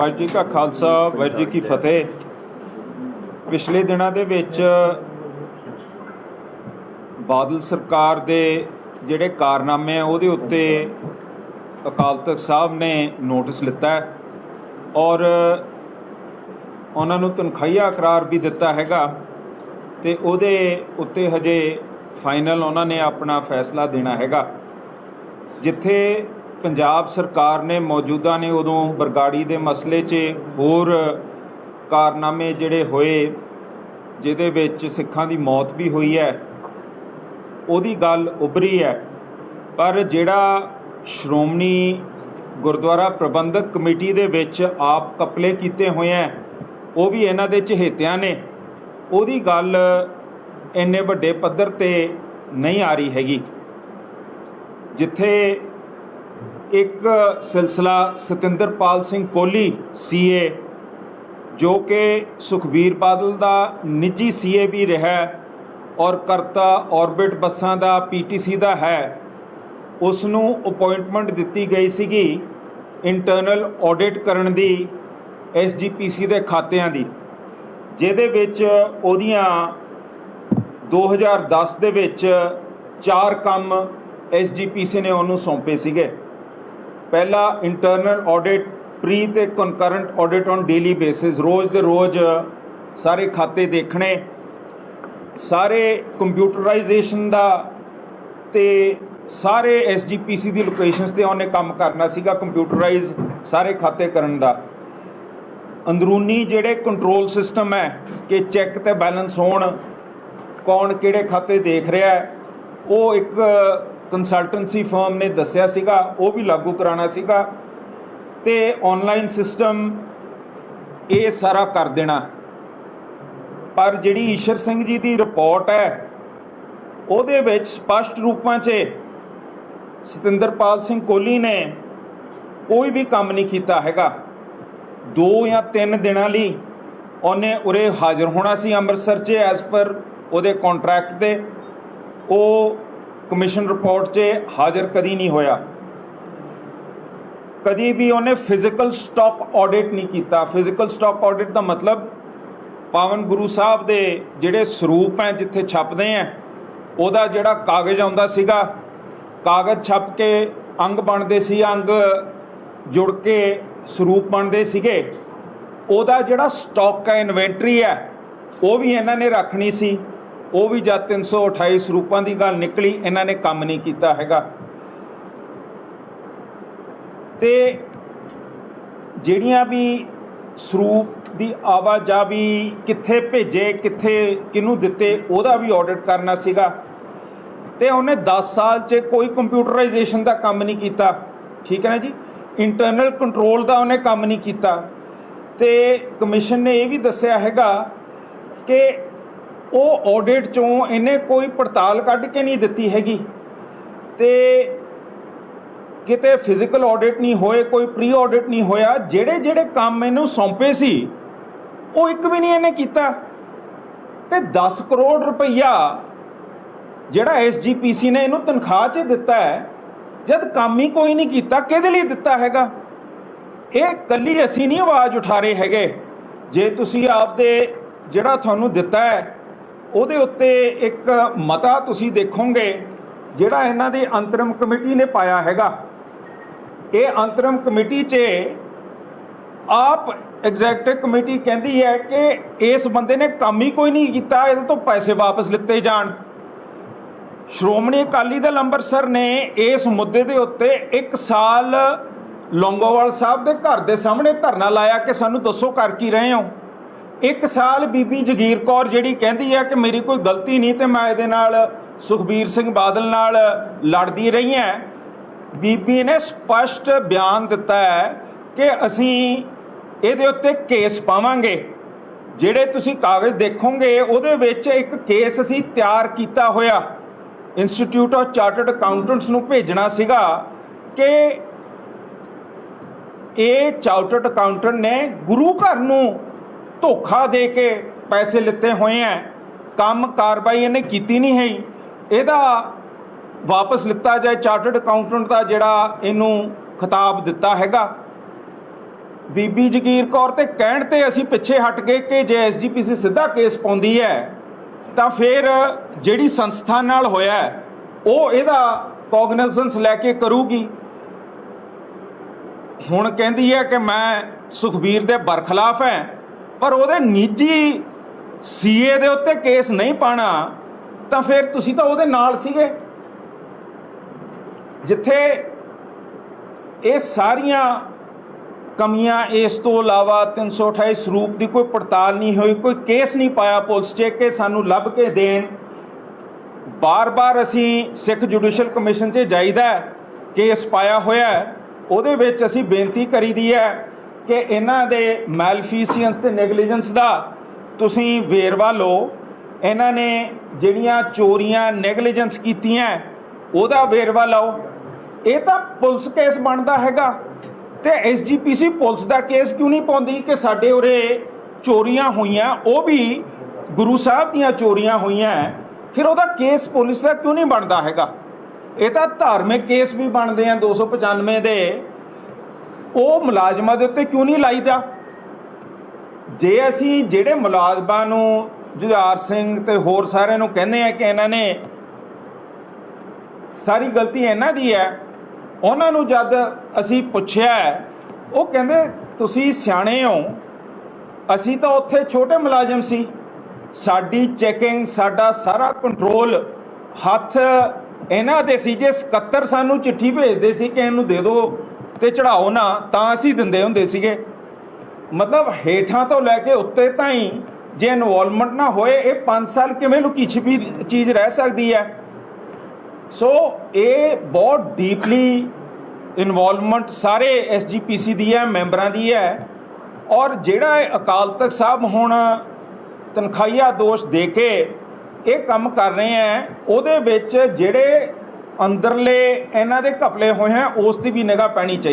ਵਾਹਿਗੁਰੂ ਜੀ ਕਾ ਖਾਲਸਾ, ਵਾਹਿਗੁਰੂ ਜੀ ਕੀ ਫਤਿਹ। ਪਿਛਲੇ ਦਿਨਾਂ ਦੇ ਵਿੱਚ ਬਾਦਲ ਸਰਕਾਰ ਦੇ ਜਿਹੜੇ ਕਾਰਨਾਮੇ ਆ, ਉਹਦੇ ਉੱਤੇ ਅਕਾਲ ਤਖਤ ਸਾਹਿਬ ਨੇ ਨੋਟਿਸ ਲਿੱਤਾ ਹੈ ਔਰ ਉਹਨਾਂ ਨੂੰ ਤਨਖਾਹੀਆ ਕਰਾਰ ਵੀ ਦਿੱਤਾ ਹੈਗਾ ਤੇ ਉਹਦੇ ਉੱਤੇ ਹਜੇ ਫਾਈਨਲ ਉਹਨਾਂ ਨੇ ਆਪਣਾ ਫੈਸਲਾ ਦੇਣਾ ਹੈਗਾ। ਜਿੱਥੇ ਪੰਜਾਬ ਸਰਕਾਰ ਨੇ ਮੌਜੂਦਾ ਨੇ ਉਦੋਂ ਬਰਗਾੜੀ ਦੇ ਮਸਲੇ 'ਚ ਹੋਰ ਕਾਰਨਾਮੇ ਜਿਹੜੇ ਹੋਏ, ਜਿਹਦੇ ਵਿੱਚ ਸਿੱਖਾਂ ਦੀ ਮੌਤ ਵੀ ਹੋਈ ਹੈ, ਉਹਦੀ ਗੱਲ ਉਭਰੀ ਹੈ। ਪਰ ਜਿਹੜਾ ਸ਼੍ਰੋਮਣੀ ਗੁਰਦੁਆਰਾ ਪ੍ਰਬੰਧਕ ਕਮੇਟੀ ਦੇ ਵਿੱਚ ਆਪ ਕਪਲੇ ਕੀਤੇ ਹੋਏ ਹੈ, ਉਹ ਵੀ ਇਹਨਾਂ ਦੇ ਚਹੇਤਿਆਂ ਨੇ। ਉਹਦੀ ਗੱਲ ਇੰਨੇ ਵੱਡੇ ਪੱਧਰ ਤੇ ਨਹੀਂ ਆ ਰਹੀ ਹੈਗੀ। ਜਿੱਥੇ ਇੱਕ ਸਿਲਸਿਲਾ ਸਤਿੰਦਰਪਾਲ ਸਿੰਘ ਕੋਹਲੀ ਸੀਏ ਜੋ ਕਿ ਸੁਖਬੀਰ ਬਾਦਲ ਦਾ ਨਿੱਜੀ ਸੀਏ ਵੀ ਰਿਹਾ ਔਰ ਕਰਤਾ ਆਰਬਿਟ ਬੱਸਾਂ ਦਾ ਪੀਟੀਸੀ ਦਾ ਹੈ। ਉਸ ਨੂੰ ਅਪਾਇੰਟਮੈਂਟ ਦਿੱਤੀ ਗਈ ਸੀਗੀ ਇੰਟਰਨਲ ਆਡਿਟ ਕਰਨ ਦੀ ਐਸਜੀਪੀਸੀ ਦੇ ਖਾਤਿਆਂ ਦੀ, ਜਿਹਦੇ ਵਿੱਚ ਉਹਦੀਆਂ 2010 ਦੇ ਵਿੱਚ ਚਾਰ ਕੰਮ ਐਸਜੀਪੀਸੀ ਨੇ ਉਹਨੂੰ ਸੌਂਪੇ ਸੀਗੇ। ਪਹਿਲਾ ਇੰਟਰਨਲ ਆਡਿਟ ਪ੍ਰੀ ਤੇ concurrent audit on daily basis ਰੋਜ਼ ਦੇ ਰੋਜ਼ ਸਾਰੇ ਖਾਤੇ ਦੇਖਣੇ, ਸਾਰੇ ਕੰਪਿਊਟਰਾਈਜੇਸ਼ਨ ਦਾ ਤੇ ਸਾਰੇ ਐਸਜੀਪੀਸੀ ਦੀ ਲੋਕੇਸ਼ਨਸ ਤੇ ਉਹਨੇ ਕੰਮ ਕਰਨਾ ਸੀਗਾ ਕੰਪਿਊਟਰਾਈਜ਼ ਸਾਰੇ ਖਾਤੇ ਕਰਨ ਦਾ। ਅੰਦਰੂਨੀ ਜਿਹੜੇ ਕੰਟਰੋਲ ਸਿਸਟਮ ਹੈ ਕਿ ਚੈੱਕ ਤੇ ਬੈਲੈਂਸ ਹੋਣ, ਕੌਣ ਕਿਹੜੇ ਖਾਤੇ ਦੇਖ ਰਿਹਾ ਹੈ, ਉਹ ਇੱਕ ਕੰਸਲਟੈਂਸੀ ਫਰਮ ਨੇ ਦੱਸਿਆ ਸੀਗਾ, ਉਹ ਵੀ ਲਾਗੂ ਕਰਾਉਣਾ ਸੀਗਾ ਤੇ ਆਨਲਾਈਨ ਸਿਸਟਮ ਇਹ ਸਾਰਾ ਕਰ ਦੇਣਾ। ਪਰ ਜਿਹੜੀ ਈਸ਼ਰ ਸਿੰਘ ਜੀ ਦੀ ਰਿਪੋਰਟ ਹੈ, ਉਹਦੇ ਵਿੱਚ ਸਪਸ਼ਟ ਰੂਪਾਂ 'ਚ ਸਤਿੰਦਰਪਾਲ ਸਿੰਘ ਕੋਹਲੀ ਨੇ ਕੋਈ ਵੀ ਕੰਮ ਨਹੀਂ ਕੀਤਾ ਹੈਗਾ। ਦੋ ਜਾਂ ਤਿੰਨ ਦਿਨਾਂ ਲਈ ਉਹਨੇ ਉਰੇ ਹਾਜ਼ਰ ਹੋਣਾ ਸੀ ਅੰਮ੍ਰਿਤਸਰ 'ਚ ਐਸ ਪਰ ਉਹਦੇ ਕੰਟਰੈਕਟ ਦੇ ਉਹ ਕਮਿਸ਼ਨ ਰਿਪੋਰਟ 'ਚ ਹਾਜ਼ਰ ਕਦੀ ਨਹੀਂ ਹੋਇਆ। ਕਦੀ ਵੀ ਉਹਨੇ ਫਿਜ਼ੀਕਲ ਸਟਾਕ ਆਡਿਟ ਨਹੀਂ ਕੀਤਾ। ਫਿਜ਼ੀਕਲ ਸਟਾਕ ਆਡਿਟ ਦਾ ਮਤਲਬ ਪਾਵਨ ਗੁਰੂ ਸਾਹਿਬ ਦੇ ਜਿਹੜੇ ਸਰੂਪ ਹੈ ਜਿੱਥੇ ਛਪਦੇ ਆ ਉਹਦਾ ਜਿਹੜਾ ਕਾਗਜ਼ ਆਉਂਦਾ ਸੀਗਾ, ਕਾਗਜ਼ ਛਪ ਕੇ ਅੰਗ ਬਣਦੇ ਸੀ, ਅੰਗ ਜੁੜ ਕੇ ਸਰੂਪ ਬਣਦੇ ਸੀਗੇ। ਉਹਦਾ ਜਿਹੜਾ ਸਟਾਕ ਹੈ ਇਨਵੈਂਟਰੀ ਹੈ, ਉਹ ਵੀ ਇਹਨਾਂ ਨੇ ਰੱਖਣੀ ਸੀ। ਉਹ ਵੀ ਜਦ 328 ਸਰੂਪਾਂ ਦੀ ਗੱਲ ਨਿਕਲੀ, ਇਹਨਾਂ ਨੇ ਕੰਮ ਨਹੀਂ ਕੀਤਾ ਹੈਗਾ। ਤੇ ਜਿਹੜੀਆਂ ਵੀ ਸਰੂਪ ਦੀ ਆਵਾਜਾਵੀ ਕਿੱਥੇ ਭੇਜੇ, ਕਿੱਥੇ ਕਿਹਨੂੰ ਦਿੱਤੇ, ਉਹਦਾ ਵੀ ਆਡਿਟ ਕਰਨਾ ਸੀਗਾ। ਤੇ ਉਹਨੇ 10 ਸਾਲ 'ਚ ਕੋਈ ਕੰਪਿਊਟਰਾਈਜੇਸ਼ਨ ਦਾ ਕੰਮ ਨਹੀਂ ਕੀਤਾ। ਠੀਕ ਹੈ ਨਾ ਜੀ? ਇੰਟਰਨਲ ਕੰਟਰੋਲ ਦਾ ਉਹਨੇ ਕੰਮ ਨਹੀਂ ਕੀਤਾ। ਤੇ ਕਮਿਸ਼ਨ ਨੇ ਇਹ ਵੀ ਦੱਸਿਆ ਹੈਗਾ ਕਿ ਉਹ ਆਡਿਟ ਚੋਂ ਇਹਨੇ ਕੋਈ ਪੜਤਾਲ ਕੱਢ ਕੇ ਨਹੀਂ ਦਿੱਤੀ ਹੈਗੀ। ਤੇ ਕਿਤੇ ਫਿਜ਼ੀਕਲ ਆਡਿਟ ਨਹੀਂ ਹੋਏ, ਕੋਈ ਪ੍ਰੀ ਆਡਿਟ ਨਹੀਂ ਹੋਇਆ ਜਿਹੜੇ ਜਿਹੜੇ ਕੰਮ ਇਹਨੂੰ ਸੌਂਪੇ ਸੀ, ਉਹ ਇੱਕ ਵੀ ਨਹੀਂ ਇਹਨੇ ਕੀਤਾ। ਤੇ 10 ਕਰੋੜ ਰੁਪਈਆ ਜਿਹੜਾ ਐਸਜੀਪੀਸੀ ਨੇ ਇਹਨੂੰ ਤਨਖਾਹ 'ਚ ਦਿੱਤਾ ਹੈ, ਜਦ ਕੰਮ ਹੀ ਕੋਈ ਨਹੀਂ ਕੀਤਾ, ਕਿਹਦੇ ਲਈ ਦਿੱਤਾ ਹੈਗਾ? ਇਹ ਕੱਲੀ ਅਸੀਂ ਨਹੀਂ ਆਵਾਜ਼ ਉਠਾ ਰਹੇ ਹੈਗੇ। ਜੇ ਤੁਸੀਂ ਆਪਦੇ ਜਿਹੜਾ ਤੁਹਾਨੂੰ ਦਿੱਤਾ ਹੈ ਉਹਦੇ ਉੱਤੇ ਇੱਕ ਮਤਾ ਤੁਸੀਂ ਦੇਖੋਗੇ, ਜਿਹੜਾ ਇਹਨਾਂ ਦੀ ਅੰਤਰਮ ਕਮੇਟੀ ਨੇ ਪਾਇਆ ਹੈਗਾ। ਇਹ ਅੰਤਰਮ ਕਮੇਟੀ 'ਚ ਆਪ ਐਗਜ਼ੈਕਟਿਵ ਕਮੇਟੀ ਕਹਿੰਦੀ ਹੈ ਕਿ ਇਸ ਬੰਦੇ ਨੇ ਕੰਮ ਹੀ ਕੋਈ ਨਹੀਂ ਕੀਤਾ, ਇਹਦੇ ਤੋਂ ਪੈਸੇ ਵਾਪਸ ਲਿੱਤੇ ਜਾਣ। ਸ਼੍ਰੋਮਣੀ ਅਕਾਲੀ ਦਲ ਅੰਮ੍ਰਿਤਸਰ ਨੇ ਇਸ ਮੁੱਦੇ ਦੇ ਉੱਤੇ 1 ਸਾਲ ਲੌਂਗੋਵਾਲ ਸਾਹਿਬ ਦੇ ਘਰ ਦੇ ਸਾਹਮਣੇ ਧਰਨਾ ਲਾਇਆ ਕਿ ਸਾਨੂੰ ਦੱਸੋ ਕਰ ਕੀ ਰਹੇ ਹੋ। ਇੱਕ ਸਾਲ ਬੀਬੀ ਜਗੀਰ ਕੌਰ ਜਿਹੜੀ ਕਹਿੰਦੀ ਹੈ ਕਿ ਮੇਰੀ ਕੋਈ ਗਲਤੀ ਨਹੀਂ ਤੇ ਮੈਂ ਇਹਦੇ ਨਾਲ ਸੁਖਬੀਰ ਸਿੰਘ ਬਾਦਲ ਨਾਲ ਲੜਦੀ ਰਹੀ ਹਾਂ। ਬੀਬੀ ਨੇ ਸਪਸ਼ਟ ਬਿਆਨ ਦਿੱਤਾ ਹੈ ਕਿ ਅਸੀਂ ਇਹਦੇ ਉੱਤੇ ਕੇਸ ਪਾਵਾਂਗੇ। ਜਿਹੜੇ ਤੁਸੀਂ ਕਾਗਜ਼ ਦੇਖੋਗੇ, ਉਹਦੇ ਵਿੱਚ ਇੱਕ ਕੇਸ ਅਸੀਂ ਤਿਆਰ ਕੀਤਾ ਹੋਇਆ। ਇੰਸਟੀਚਿਊਟ ਆਫ ਚਾਰਟਰਡ ਅਕਾਊਂਟੈਂਟਸ ਨੂੰ ਭੇਜਣਾ ਸੀਗਾ ਕਿ ਇਹ ਚਾਰਟਰਡ ਅਕਾਊਂਟੈਂਟ ਨੇ ਗੁਰੂ ਘਰ ਨੂੰ ਧੋਖਾ ਦੇ ਕੇ ਪੈਸੇ ਲਿੱਤੇ ਹੋਏ ਆ ਕੰਮ ਕਾਰਵਾਈ ਇਹਨੇ ਕੀਤੀ ਨਹੀਂ ਹੈ ਇਹਦਾ ਵਾਪਸ ਲਿੱਤਾ ਜਾਏ, ਚਾਰਟਰਡ ਅਕਾਊਂਟੈਂਟ ਦਾ ਜਿਹੜਾ ਇਹਨੂੰ ਖਿਤਾਬ ਦਿੱਤਾ ਹੈਗਾ। ਬੀਬੀ ਜਗੀਰ ਕੌਰ ਤੇ ਕਹਿਣ ਤੇ ਅਸੀਂ ਪਿੱਛੇ ਹਟ ਗਏ ਕਿ ਜੇ ਐਸਜੀਪੀਸੀ ਸਿੱਧਾ ਕੇਸ ਪਾਉਂਦੀ ਹੈ ਤਾਂ ਫਿਰ ਜਿਹੜੀ ਸੰਸਥਾ ਨਾਲ ਹੋਇਆ ਉਹ ਇਹਦਾ ਕੋਗਨਿਜ਼ੈਂਸ ਲੈ ਕੇ ਕਰੂਗੀ। ਹੁਣ ਕਹਿੰਦੀ ਹੈ ਕਿ ਮੈਂ ਸੁਖਬੀਰ ਦੇ ਬਰਖਲਾਫ ਹੈ ਪਰ ਉਹਦੇ ਨਿੱਜੀ ਸੀਏ ਦੇ ਉੱਤੇ ਕੇਸ ਨਹੀਂ ਪਾਣਾ, ਤਾਂ ਫਿਰ ਤੁਸੀਂ ਤਾਂ ਉਹਦੇ ਨਾਲ ਸੀਗੇ। ਜਿੱਥੇ ਇਹ ਸਾਰੀਆਂ ਕਮੀਆਂ ਇਸ ਤੋਂ ਇਲਾਵਾ 328 ਸਰੂਪ ਦੀ ਕੋਈ ਪੜਤਾਲ ਨਹੀਂ ਹੋਈ, ਕੋਈ ਕੇਸ ਨਹੀਂ ਪਾਇਆ ਪੁਲਿਸ 'ਚ ਕਿ ਸਾਨੂੰ ਲੱਭ ਕੇ ਦੇਣ। ਬਾਰ-ਬਾਰ ਅਸੀਂ ਸਿੱਖ ਜੁਡੀਸ਼ੀਅਲ ਕਮਿਸ਼ਨ 'ਚ ਜਾਈਦਾ ਕੇਸ ਪਾਇਆ ਹੋਇਆ ਉਹਦੇ ਵਿੱਚ ਅਸੀਂ ਬੇਨਤੀ ਕਰੀ ਦੀ ਹੈ ਕਿ ਇਹਨਾਂ ਦੇ ਮੈਲਫੀਸੀਅੰਸ ਤੇ ਨੈਗਲੀਜੈਂਸ ਦਾ ਤੁਸੀਂ ਵੇਰਵਾ ਲਓ। ਇਹਨਾਂ ਨੇ ਜਿਹੜੀਆਂ ਚੋਰੀਆਂ ਨੈਗਲੀਜੈਂਸ ਕੀਤੀਆਂ, ਉਹਦਾ ਵੇਰਵਾ ਲਓ। ਇਹ ਤਾਂ ਪੁਲਿਸ ਕੇਸ ਬਣਦਾ ਹੈਗਾ ਤੇ ਐਸਜੀਪੀਸੀ ਪੁਲਿਸ ਦਾ ਕੇਸ ਕਿਉਂ ਨਹੀਂ ਪਾਉਂਦੀ ਕਿ ਸਾਡੇ ਉਰੇ ਚੋਰੀਆਂ ਹੋਈਆਂ, ਉਹ ਵੀ ਗੁਰੂ ਸਾਹਿਬ ਦੀਆਂ ਚੋਰੀਆਂ ਹੋਈਆਂ। ਫਿਰ ਉਹਦਾ ਕੇਸ ਪੁਲਿਸ ਦਾ ਕਿਉਂ ਨਹੀਂ ਬਣਦਾ ਹੈਗਾ? ਇਹ ਤਾਂ ਧਾਰਮਿਕ ਕੇਸ ਵੀ ਬਣਦੇ ਆ 295 ਦੇ। ਉਹ ਮੁਲਾਜ਼ਮਾਂ ਦੇ ਉੱਤੇ ਕਿਉਂ ਨਹੀਂ ਲਾਈਦਾ? ਜੇ ਅਸੀਂ ਜਿਹੜੇ ਮੁਲਾਜ਼ਮਾਂ ਨੂੰ ਜੁਝਾਰ ਸਿੰਘ ਤੇ ਹੋਰ ਸਾਰਿਆਂ ਨੂੰ ਕਹਿੰਦੇ ਆ ਕਿ ਇਹਨਾਂ ਨੇ ਸਾਰੀ ਗਲਤੀ ਇਹਨਾਂ ਦੀ ਹੈ, ਉਹਨਾਂ ਨੂੰ ਜਦ ਅਸੀਂ ਪੁੱਛਿਆ, ਉਹ ਕਹਿੰਦੇ, ਤੁਸੀਂ ਸਿਆਣੇ ਹੋ। ਅਸੀਂ ਤਾਂ ਉੱਥੇ ਛੋਟੇ ਮੁਲਾਜ਼ਮ ਸੀ। ਸਾਡੀ ਚੈਕਿੰਗ ਸਾਡਾ ਸਾਰਾ ਕੰਟਰੋਲ ਹੱਥ ਇਹਨਾਂ ਦੇ ਸੀ। ਜੇ ਸਕੱਤਰ ਸਾਨੂੰ ਚਿੱਠੀ ਭੇਜਦੇ ਸੀ ਕਿ ਇਹਨੂੰ ਦੇ ਦਿਓ ਤੇ ਚੜਾਓ ਨਾ, ਤਾਂ ਅਸੀਂ ਦਿੰਦੇ ਹੁੰਦੇ ਸੀਗੇ। ਮਤਲਬ ਹੇਠਾਂ ਤੋਂ ਲੈ ਕੇ ਉੱਤੇ ਤਾਈਂ ਜੇ ਇਨਵੋਲਵਮੈਂਟ ਨਾ ਹੋਏ, ਇਹ 5 ਸਾਲ ਕਿਵੇਂ ਲੁਕੀ ਛਿਪੀ ਚੀਜ਼ ਰਹਿ ਸਕਦੀ ਹੈ? ਸੋ ਇਹ ਬਹੁਤ ਡੀਪਲੀ ਇਨਵੋਲਵਮੈਂਟ ਸਾਰੇ ਐਸਜੀਪੀਸੀ ਦੀ ਹੈ, ਮੈਂਬਰਾਂ ਦੀ ਹੈ। ਔਰ ਜਿਹੜਾ ਅਕਾਲ ਤਖਤ ਸਾਹਿਬ ਹੁਣ ਤਨਖਾਹੀਆ ਦੋਸ਼ ਦੇ ਕੇ ਇਹ ਕੰਮ ਕਰ ਰਹੇ ਹੈ, ਉਹਦੇ ਵਿੱਚ ਜਿਹੜੇ ਅੰਦਰਲੇ ਇਹਨਾਂ ਦੇ ਘਪਲੇ ਹੋਏ ਹੈ, ਉਸ ਦੀ ਵੀ ਨਿਗਾਹ ਪੈਣੀ ਚਾਹੀਦੀ